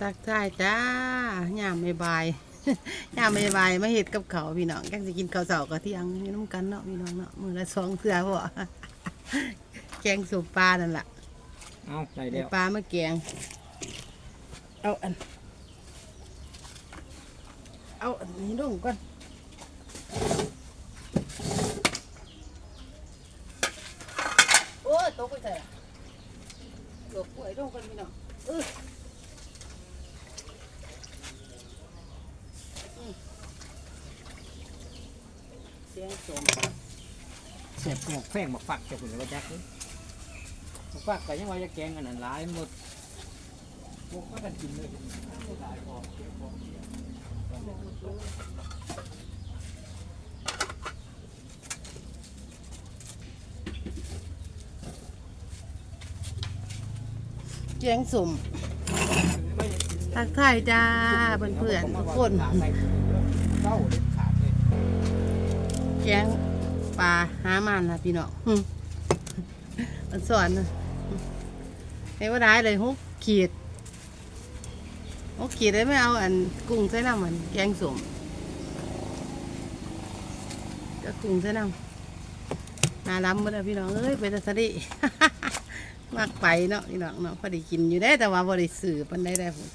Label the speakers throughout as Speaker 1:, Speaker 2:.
Speaker 1: ทักทายจ้าย่ามไม่บายย่ามไม่บายมาเห็ดกับเขาวพี่น้องแกงสิกินข้าวเสาร์กับที่ยังนี่น้ำกันเนาะพี่น้องเนาะมือละสองเสือพ่อแกงสุปปลานั่นแหละ
Speaker 2: เอาได้
Speaker 1: เอา
Speaker 2: แล้ว
Speaker 1: ปลามาแกงเอาอันเอาอันนี้ลงก่อนโอ้ยตกไปใส่ละหลบป่วยลงก่อนพี่น้องเออ สียงสม
Speaker 2: เสียบหมกแฝงหมกฝักจะคุณว่าจักเลยหมกฝักก็ยังว่าจะแกงอันนั้นหลายหมดพวกก็กันกินเลยหลายพอเก็บพอ
Speaker 1: เสียงสมทักทายจ้าเพื่อนเพื่อนๆทุกคน
Speaker 2: เต้าเด็ดขาดเลย
Speaker 1: แกงปลาหามันนะพี่น้องมันสอนนะไอ้ว่าได้เลยหกขีดหกขีดได้ไม่เอาอันกุ้งใส่น้ำมันแกงสมก็กุ้งใส่น้ำน่าล้ำมดแล้วพี่น้องเอ้ยไปตะสดิมากไปเนาะพี่น้องเนาะพอได้กินอยู่ได้แต่ว่าพอได้สื่อปันได้ได้ผม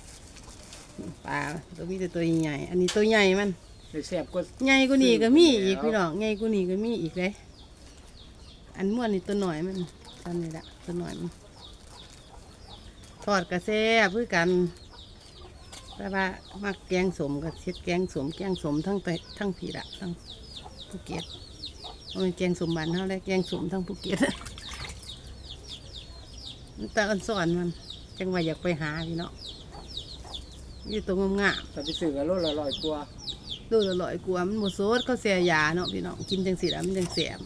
Speaker 1: ปลาตัวมีแต่ตัวใหญ่อันนี้ตัวใหญ่มัน
Speaker 2: เลยแซ่บก็
Speaker 1: ใหญ่กว่านี้ก็มีอีก
Speaker 2: แล้ว
Speaker 1: พี่น้องใหญ่กว่านี้ก็มีอีกเลยอันม้วนนี่ตัวหน่อยมันตอนนี้ละตัวหน่อยมันทอดกระแซ่บเพื่อกันแต่ว่ามักแกงสมกับเช็ดแกงสมแกงสมทั้งไปทั้งผีละทั้งภูเก็ตมันแกงสมบันเท่าไรแกงสมทั้งภูเก็ตมันตาอันสอนมันจังว่าอยากไปหาพี่เนาะอยู่ตรงงามๆ
Speaker 2: ถ้าไปซื้อก็โลละร้อยกว่า
Speaker 1: ดูอร่อยกว่ามันหมดโซดเขาเสียยาเนาะพี่น้องกินจังสิแล้วมันจังเสียม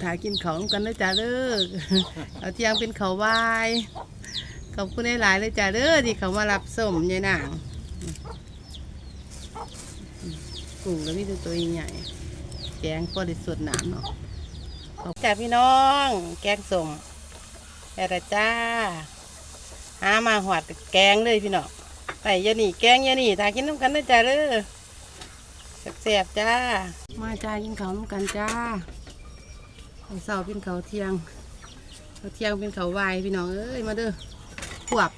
Speaker 1: ถ้ากินเขากันนะจ้าเด้อเอาเที่ยงเป็นเขาวายขอบคุณหลายๆเลยจ้าเด้อที่เขามารับส้มยายนางกุ้งก็มีต่ตัวใหญ่แกงพอได้สดน้ำเนาะขอบจ้าพี่น้อง แกงส้มแค่ละจ้าหามาหอดแกงเลยพี่น้อง ไปอยาหนีแกงยาหนีทากินน้ำกันนะจ้าเด้อแซ่บๆจ้า มาจ้ากินข้าวน้ำกันจ้าข้าวเสาเป็นข้าเทียงเขาเทียงเป็นเขาวายพี่น้องเอ้ยมาเด้อขวบ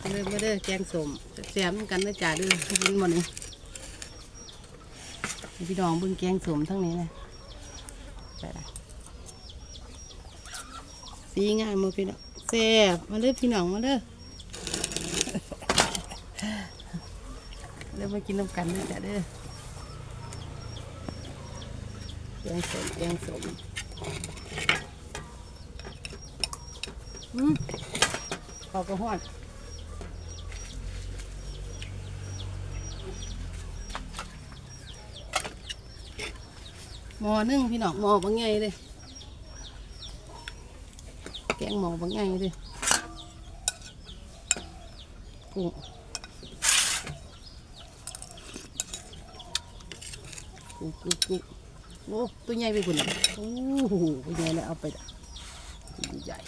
Speaker 1: มาเด้อมาเด้อแกงสมแซ่บๆน้ำกันนะจ้าเด้อกินหมดนี่พี่น้องบิ่งแกงสมทั้งนี้เลยไปละสีง่ายหมดพี่น้องแซ่บมาเด้อพี่น้องมาเด้อ เริ่ มากินน้ำกันด้วยจ้ะเด้อแกงสมแกงสมอืมขอกระหอดหม้อนึ่งพี่น้องหม้อบางไงเลยแกงหม้อบางไงเลยกุ้ง กุกกุกกุกโอ้ตัวใหญ่ไปคุณน่ะโอ้โหตัวใหญ่เลยเอาไปละตัวใหญ่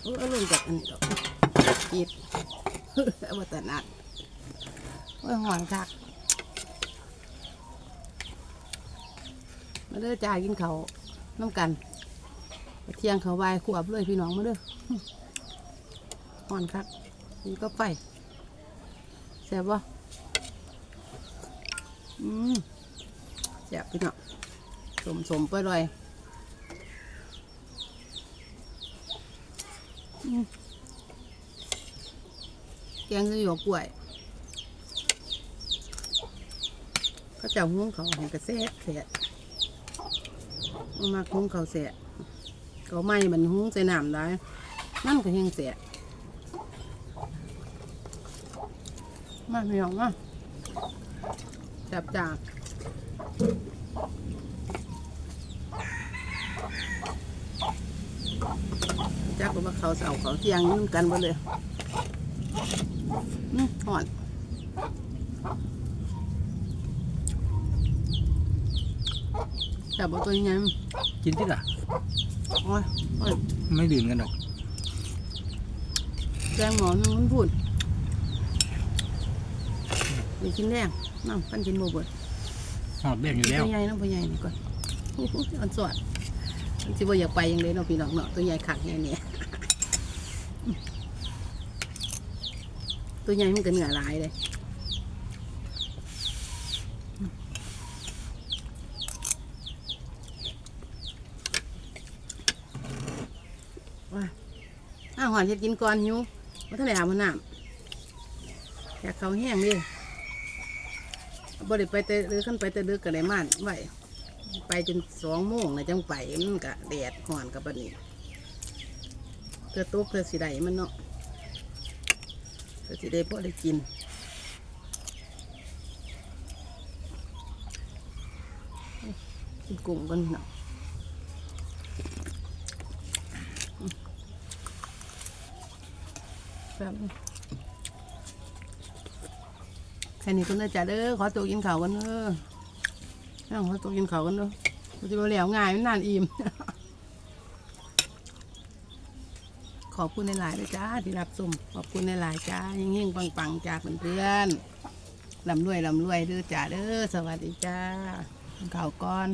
Speaker 1: โอ้เอาลงจากอันนี้จีดเอามาแต่นัดโอ้ยหอนคักมาเด้อจ่ายกินเขาน้ำกันเที่ยงเขาวายขวบเลยพี่น้องมาเด้อหอนคักนี่ก็ไป แซ่บปะอืมแซ่บพี่น้องสมสมไปเลยอืมแกงจะหยวกกล้วยก็จะหุ้งเขาให้กระแซ่บแซ่บเอามาหุ้งเขาแซ่บเขาไม่มันหุ้งใส่น้ำได้นั่นก็ยังแซ่บ มาพี่น้องมาจับจากจักว่าเขาเสาเขาเที่ยงนุ่กันไปเลยอืมหอนแต่บ่ตัวใหญ่
Speaker 2: กินที่ละ
Speaker 1: โอ้ยโอ้ย
Speaker 2: ไม่ดื่มกันหรอก
Speaker 1: แกงหมอนึงมันพูด ไปกินแรงน้ำปันกินโบเบิด
Speaker 2: หอดเบี้ยอยู่แล้ว
Speaker 1: ตัวใหญ่เน้องตัวใหญ่นี่ก่อนอู้หูอันสวดมันสิบ่อยากไปอยังเลยเนาะพี่น้องเนาะตัวใหญ่ขักใหญ่เนี่ยตัวใหญ่มันก็เหนือหลายเลยว้าอ้าวหอนเฮ็ดกินก่อนหิวมาทะเลอาบน้ำอยากเขาแห้งดิ บ่ได้ไปแต่ดือขึ้นไปแต่ดือก็ได้มานไหวไปจนสองโมงนะจังไปมันก็แดดห่อนกับบัดนี้เพื่อตุ๊กเพื่อสิได้มันเนาะเพื่อสิได้พอได้กินกินกุ้งกันเนาะแบบนี้ แค่นี้ก็น่าจะเด้อขอตัวกินข้าวกันเด้อนั่งขอตัวกินข้าวกันเด้อกูจะไปแล้วง่ายมันนานอิ่มขอบคุณในหลายเลยจ้าที่รับชมขอบคุณในหลายจ้ายิ่งยิ่งปังปังๆจ้าเพื่อนๆลำรวยลำรวยเด้อจ้าเด้อสวัสดีจ้าเข้าวก้อน